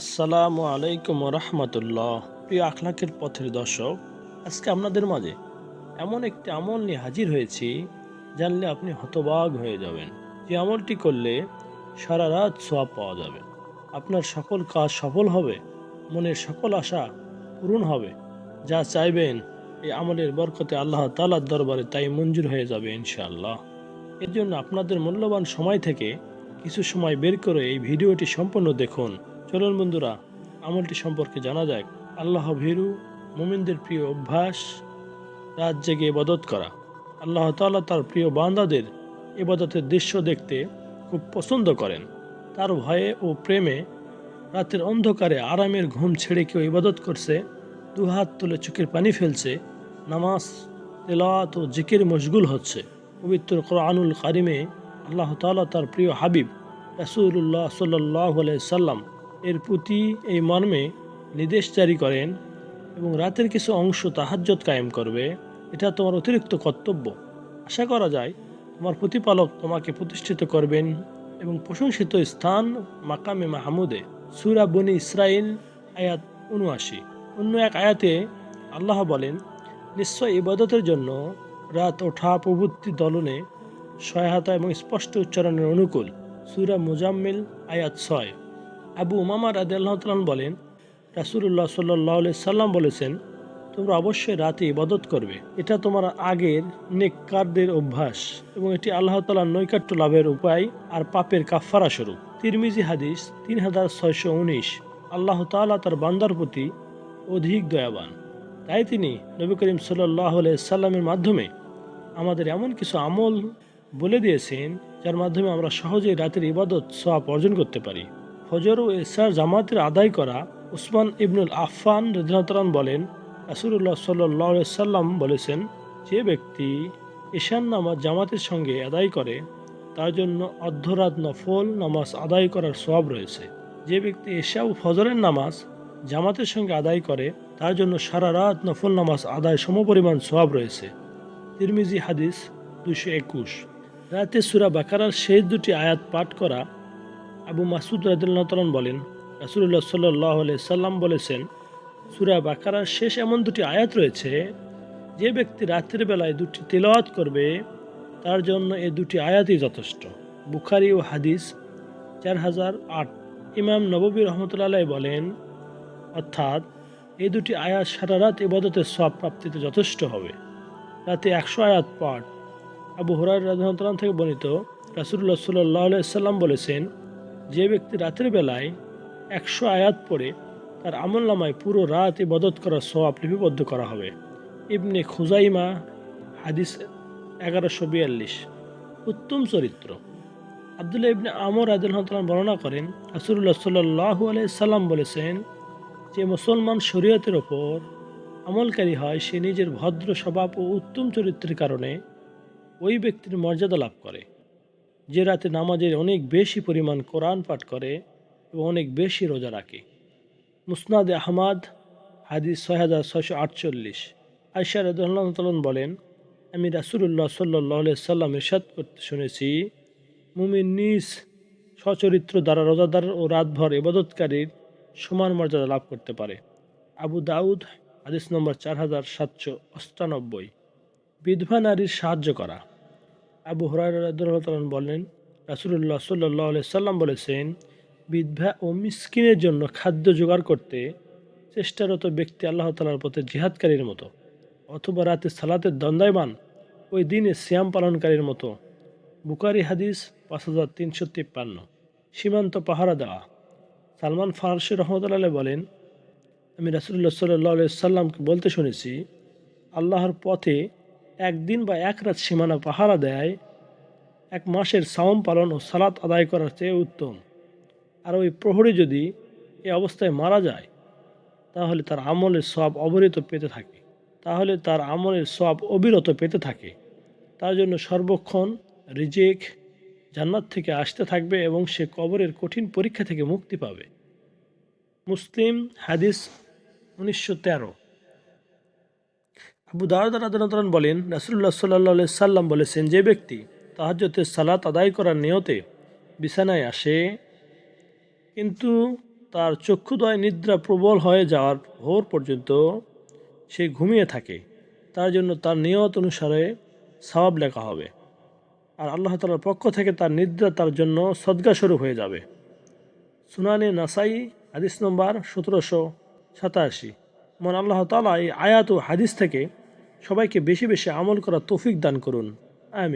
আসসালামু আলাইকুম রহমতুল্লাহ। প্রিয় আখলাকের পথের দর্শক, আজকে আপনাদের মাঝে এমন একটি আমল নিয়ে হাজির হয়েছি, জানলে আপনি হতবাগ হয়ে যাবেন। যে আমলটি করলে সারা রাত সোয়াব পাওয়া যাবে। আপনার সকল কাজ সফল হবে, মনের সকল আশা পূরণ হবে। যা চাইবেন, এই আমলের বরকতে আল্লাহ তালার দরবারে তাই মঞ্জুর হয়ে যাবে ইনশাআল্লাহ। এর জন্য আপনাদের মূল্যবান সময় থেকে কিছু সময় বের করে এই ভিডিওটি সম্পূর্ণ দেখুন। চলুন বন্ধুরা? আমলটি সম্পর্কে জানা যাক। আল্লাহ ভীরু, মুমিনদের প্রিয় অভ্যাস, রাত জেগে ইবাদত করা। আল্লাহ তাআলা তার প্রিয় বান্দাদের ইবাদতের দৃশ্য দেখতে খুব পছন্দ করেন। তার ভয়ে ও প্রেমে রাতের অন্ধকারে আরামের ঘুম ছেড়ে কেউ ইবাদত করছে, দুহাত তুলে চোখের পানি ফেলছে, নামাজ, তেলাওয়াত ও জিকির মশগুল হচ্ছে। পবিত্র কোরআনুল কারিমে আল্লাহ তাআলা তার প্রিয় হাবিব রাসূলুল্লাহ সাল্লাহ সাল্লাম এর প্রতি এই মর্মে নির্দেশ জারি করেন এবং রাতের কিছু অংশ তাহাজ্জত কায়েম করবে। এটা তোমার অতিরিক্ত কর্তব্য। আশা করা যায় তোমার প্রতিপালক তোমাকে প্রতিষ্ঠিত করবেন এবং প্রশংসিত স্থান মাকামে মাহমুদে। সুরা বনি ইসরাইল আয়াত উনআশি অন্য এক আয়াতে আল্লাহ বলেন, নিশ্চয় ইবাদতের জন্য রাত ওঠা প্রবৃত্তি দলনে সহায়তা এবং স্পষ্ট উচ্চারণের অনুকূল। সুরা মুজাম্মিল, আয়াত ছয়। আবু উমামা রাজি আল্লাহ বলেন রাসুল্লাহ সাল্লাহ সাল্লাম বলেছেন, তোমরা অবশ্যই রাতে ইবাদত করবে। এটা তোমার আগের নেককারদের অভ্যাস এবং এটি আল্লাহ তালার নৈকাট্য লাভের উপায় আর পাপের কাফারা স্বরূপ। তিরমিজি হাদিস তিন হাজার ছয়শো উনিশ। আল্লাহ তালা তার বান্দার প্রতি অধিক দয়াবান। তাই তিনি নবী করিম সাল্লাহ সাল্লামের মাধ্যমে আমাদের এমন কিছু আমল বলে দিয়েছেন, যার মাধ্যমে আমরা সহজেই রাতের ইবাদত, সওয়াব অর্জন করতে পারি। ফজর ও এসার জামাতের আদায় করা উসমান ইবনুল আফফান রেদনাতরান বলেন রাসুল্লাহ সাল্লাহ সাল্লাম বলেছেন, যে ব্যক্তি ঈশান নামাজ জামাতের সঙ্গে আদায় করে, তার জন্য অর্ধরাত নফল নামাজ আদায় করার সব রয়েছে। যে ব্যক্তি এশা ও ফজরের নামাজ জামাতের সঙ্গে আদায় করে, তার জন্য সারা রাত নফল নামাজ আদায় সমপরিমাণ সব রয়েছে। তিরমিজি হাদিস দুশো একুশ। রাতে সুরা বাকারার শেষ দুটি আয়াত পাঠ করা আবু মাসুদ রাদিল্লাহ বলেন রাসুল্লাহ সাল্লাহ সাল্লাম বলেছেন, সুরা বাকারার শেষ এমন দুটি আয়াত রয়েছে, যে ব্যক্তি রাতের বেলায় দুটি তেলাওয়াত করবে, তার জন্য এই দুটি আয়াতই যথেষ্ট। বুখারি ও হাদিস চার হাজার আট। ইমাম নববী রহমতুল্লাহ বলেন, অর্থাৎ এই দুটি আয়াত সারা রাত ইবাদতের সব প্রাপ্তিতে যথেষ্ট হবে। রাতে একশো আয়াত পাঠ। আবু হরার রাজনাতলাম থেকে বর্ণিত রাসুল্লাহ সাল্লাহ সাল্লাম বলেছেন যে ব্যক্তি রাতের বেলায় একশো আয়াত পড়ে, তার আমল নামায় পুরো রাত ইবাদত করার সওয়াব লিপিবদ্ধ করা হবে। ইবনে খুজাইমা, হাদিস এগারোশো বিয়াল্লিশ। উত্তম চরিত্র। আবদুল্লাহ ইবনে আমর আদুল্লাহ বর্ণনা করেন রাসুল্লাহ সাল্লাহ সাল্লাম বলেছেন, যে মুসলমান শরীয়তের ওপর আমলকারী হয়, সে নিজের ভদ্র স্বভাব ও উত্তম চরিত্রের কারণে ওই ব্যক্তির মর্যাদা লাভ করে। যে রাতে নামাজের অনেক বেশি পরিমাণ কোরআন পাঠ করে এবং অনেক বেশি রোজা রাখে। মুসনাদ আহমাদ, হাদিস ছয় হাজার ছয়শো আটচল্লিশ। আয়সা রদুল্লাহন বলেন, আমি রাসুল্লাহ সাল্লাহ সাল্লাম ইরশাদ করতে শুনেছি, মুমিন নিজ সচরিত্র দ্বারা রোজাদার ও রাতভর এবাদতকারীর সমান মর্যাদা লাভ করতে পারে। আবু দাউদ, হাদিস নম্বর চার হাজার সাতশো অষ্টানব্বই। বিধবা নারীর সাহায্য করা। আবু হরাইন বলেন রাসুল্লাহ সাল্লাহ সাল্লাম বলেছেন, বিধবা ও মিসকিনের জন্য খাদ্য জোগাড় করতে চেষ্টারত ব্যক্তি আল্লাহ তালার পথে জিহাদকারীর মতো, অথবা রাতে সালাতের দণ্ডায়মান ওই দিনে শ্যাম পালনকারীর মতো। বুকারি হাদিস পাঁচ হাজার তিনশো তিপ্পান্ন। সীমান্ত পাহারা দেওয়া। সালমান ফারসি রহমতুল্লাহ বলেন, আমি রাসুল্লাহ সাল্লাহ সাল্লামকে বলতে শুনেছি, আল্লাহর পথে একদিন বা এক রাত সীমানা পাহারা দেয়, এক মাসের সাওম পালন ও সালাত আদায় করার চেয়ে উত্তম। আর ওই প্রহরী যদি এ অবস্থায় মারা যায়, তাহলে তার আমলের সব অবরিত পেতে থাকে। তাহলে তার আমলের সব অবিরত পেতে থাকে। তার জন্য সর্বক্ষণ রিজেক জান্নাত থেকে আসতে থাকবে এবং সে কবরের কঠিন পরীক্ষা থেকে মুক্তি পাবে। মুসলিম হাদিস উনিশশো তেরো। আবু দারদান বলেন রাসুল্লাহ সাল্লাহ সাল্লাম বলেছেন, যে ব্যক্তি তাহাজ্যতের সালাত আদায় করার নিয়তে বিছানায় আসে, কিন্তু তার চক্ষুদয় নিদ্রা প্রবল হয়ে যাওয়ার ভোর পর্যন্ত সে ঘুমিয়ে থাকে। তার জন্য তার নিয়ত অনুসারে সওয়াব লেখা হবে। আর আল্লাহ তালার পক্ষ থেকে তার নিদ্রা তার জন্য সদ্গাস্বরূপ হয়ে যাবে। সুনানি নাসাই, হাদিস নম্বর সতেরোশো সাতাশি। মন আল্লাহ তালা এই আয়াত ও হাদিস থেকে সবাইকে বেশি বেশি আমল করা তৌফিক দান করুন। আমিন।